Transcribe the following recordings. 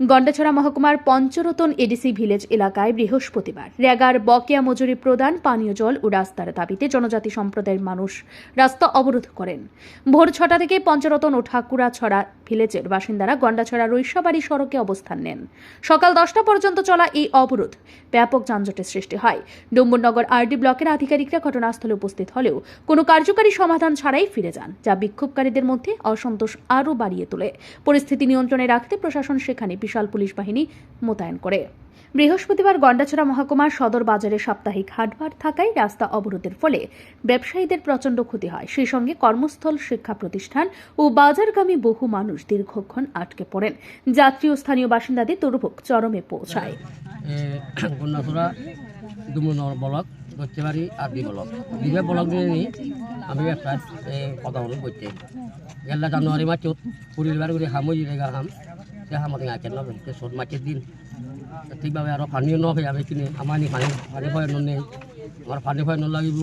গন্ডাছড়া মহকুমার পঞ্চরতন ADC village এলাকায় বৃহস্পতিবার র্যাগার বকেয়া মজুরি প্রদান, পানীয় জল ও রাস্তার দাবিতে জনজাতি সম্প্রদায়ের মানুষ রাস্তা অবরোধ করেন। ভোর ছটা থেকে পঞ্চরতন ও ঠাকুরাছড়া ভিলেজের বাসিন্দারা গন্ডাছড়া রৈশাবাড়ি সড়কে অবস্থান নেন। সকাল দশটা পর্যন্ত চলা এই অবরোধ ব্যাপক যানজটের সৃষ্টি হয়। ডুম্বুরনগর আরডি ব্লকের আধিকারিকরা ঘটনাস্থলে উপস্থিত হলেও কোনো কার্যকারী সমাধান ছাড়াই ফিরে যান, যা বিক্ষোভকারীদের মধ্যে অসন্তোষ আরও বাড়িয়ে তোলে। পরিস্থিতি নিয়ন্ত্রণে রাখতে প্রশাসন সেখানে বিশাল পুলিশ বাহিনী মোতায়েন করে। বৃহস্পতিবার গন্ডাছড়া মহকুমার সদর বাজারে সাপ্তাহিক হাটবার থাকায় রাস্তা অবরোধের ফলে ব্যবসায়ীদের প্রচণ্ড ক্ষতি হয়। সেই সঙ্গে কর্মস্থল, শিক্ষা প্রতিষ্ঠান ও বাজারগামী বহু মানুষ দীর্ঘক্ষণ আটকে পড়েন। যাত্রী ও স্থানীয় বাসিন্দাদের দুর্ভোগ চরমে পৌঁছায়। আমি একটা কথা বলুন করতে জানুয়ারি মাসত পরিবার করে হামই হাম সে হামতে আঁকেন না সে সোদ মাসের দিন। ঠিকভাবে আৰু পানীও ন হৈ আমি কিনে আমাৰ নি পানী পানী ভয় নেই। আমাৰ পানী ভয় নলাগিব।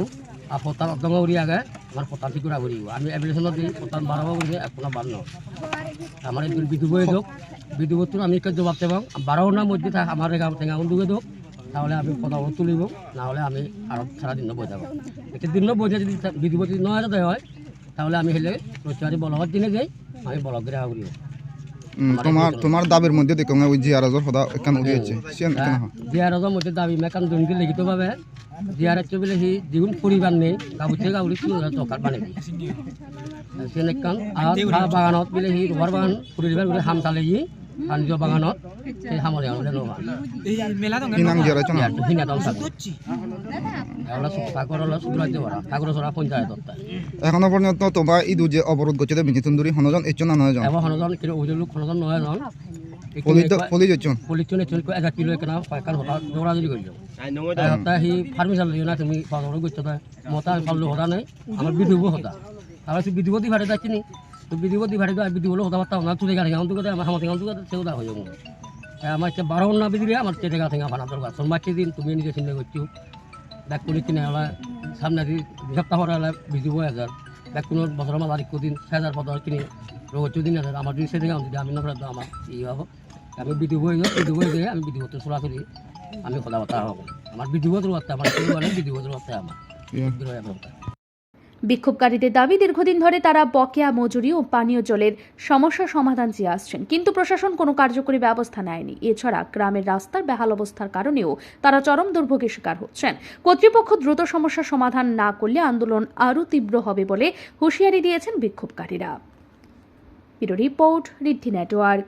আৰু পতান উৰি আগে আমাৰ পতান ঠিক কৰা আমি এপ্লিকেশ্যনত দি পতান বাঢ়াব বুলি আপোনাৰ বান্ধ আমার একজন বিধু বয়ে দোক বিধু বত্তর আমি একটু জবাব দেবাম বারো না মধ্যে থাক আমার রেখা টেঙা দুগে দোক তাহলে আমি কথা তুলিব না হলে আমি আরও সারাদিন বই যাব একটা দিন বই যদি বিধিপতি ন হাজার হয় তাহলে আমি হেলে রোজগারি বলগত দিনে যাই আমি বলক রেখা করি উম, তোমার তোমার দাবির মধ্যে দেখো ওই জিয়ারাজর সদা একান উড়ি আছে সিয়ান কেন? হয় জিয়ারাজর মধ্যে দাবি মেকান দুনকে লিখিত ভাবে জিয়ারাজ বলে হি দ্বিগুণ পরিবার নেই গাবুতে গাবুলি মানে। সিয়ান সেনেকান আর চাহ বাগানত বোলে হি ৰবাৰ বাগান পরিবার বলে হাম চালে সি আর নিজ বাগানত সেই কি সাগর সরা পঞ্চায়েত এখনও পর্যন্ত তোমার ইদু যে অবরোধ করছে বিনি তুন্দুরি হনজন এচন না নয়জন এবার হনজন কিন্তু ওই লোক হনজন নহয় জন। পলি পলি যেচন পলিথিন এচন? এজাক কিলো কেনা পাইকার হতা দৌড়া যদি করল হতা সি ফার্মিচার লিও না তুমি পাগল করছ তাই। মতা পারল হতা নাই আমার বিধুব হতা। তাহলে সে বিধিবতী ভাড়ে যাচ্ছি নি তো বিধিবতী ভাড়ে তো বিধি হলো হতা পারতাম না তুলে গাড়ি গান তুকে আমার হামাতে গান তুকে সেও দা হয়ে যাব। আমার হচ্ছে বারো না বিধি আমার চেটে গা থেকে ফানা দরকার। সোমবার দিন তুমি নিজে চিন্তা করছ। ব্যাগ করে কিনে হলে সামনে দি সপ্তাহ পরে হলে বিধি বই হাজার ব্যাগ কোনো বছর মাল আর দিন হাজার পনেরো কিনে রোগ দিন হাজার আমার যদি সেদিকে যদি আমি তো আমার ই হব। আমি বিধি বই যাই বিধি বই দিয়ে আমি বিধি বছর চলাচলি আমি কথাবার্তা হব। আমার বিধি বছর বার্তা আমার কেউ মানে বিধি বছর আমার। বার্তা বিক্ষোভকারীদের দাবি, দীর্ঘদিন ধরে তারা বকেয়া মজুরি ও পানীয় জলের সমস্যা সমাধান চেয়ে আসছেন। কিন্তু প্রশাসন কোনো কার্যকরী ব্যবস্থা নেয়নি। এছাড়া গ্রামের রাস্তার বেহাল অবস্থার কারণেও তারা চরম দুর্ভোগের শিকার হচ্ছেন। কর্তৃপক্ষ দ্রুত সমস্যা সমাধান না করলে আন্দোলন আরও তীব্র হবে বলে হুঁশিয়ারি দিয়েছেন বিক্ষোভকারীরা। Report, Riddhi network.